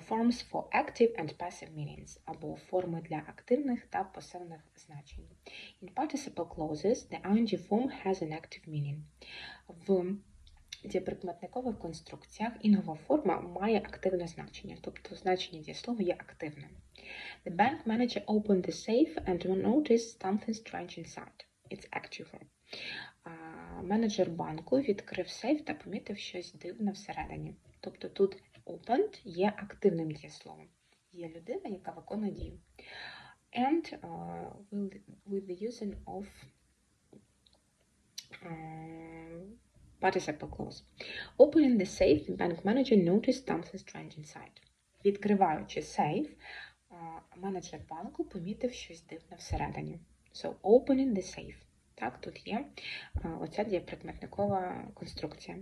forms for active and passive meanings, або форми для активних та пасивних значень. In participle clauses, the ing form has an active meaning. В дієприкметникових конструкціях інгова форма має активне значення, тобто значення дієслова є активним. The bank manager opened the safe and noticed something strange inside. It's active form. Менеджер банку відкрив сейф та помітив щось дивне всередині. Тобто тут opened є активним дієсловом. Є людина, яка виконує дію. And uh, with, the using of uh, participle clause. Opening the safe, the bank manager noticed something strange inside. Відкриваючи сейф, менеджер банку помітив щось дивне всередині. So, opening the safe. Так, тут є а, оця дієприкметникова конструкція.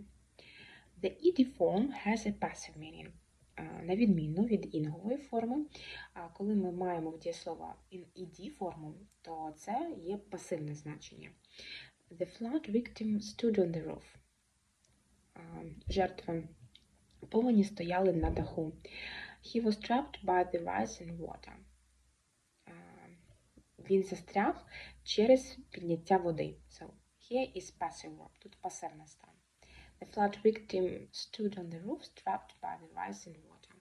The ed form has a passive meaning. А, На відміну від інгової форми, коли ми маємо в in ed форму, то це є пасивне значення. The flood victim stood on the roof. А, Жертви повені стояли на даху. He was trapped by the rising water. Він застряг через підняття води. So, here is passive verb. Тут пасивний стан. The flood victim stood on the roof, trapped by the rising water.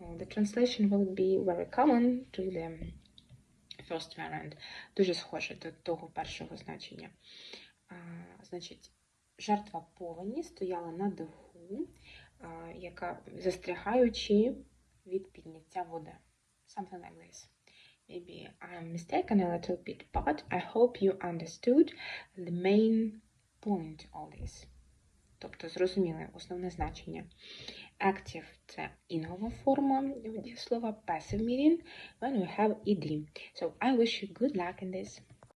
Uh, The translation will be very common to the first variant. Дуже схоже до того першого значення. А, Значить, жертва повені стояла на даху, а, яка застрягаючи від підняття води. Something like this. Maybe I'm mistaken a little bit, but I hope you understood the main point of this. Тобто зрозуміли основне значення. Active – це інгова форма дієслова, passive meaning when we have ed. So I wish you good luck in this.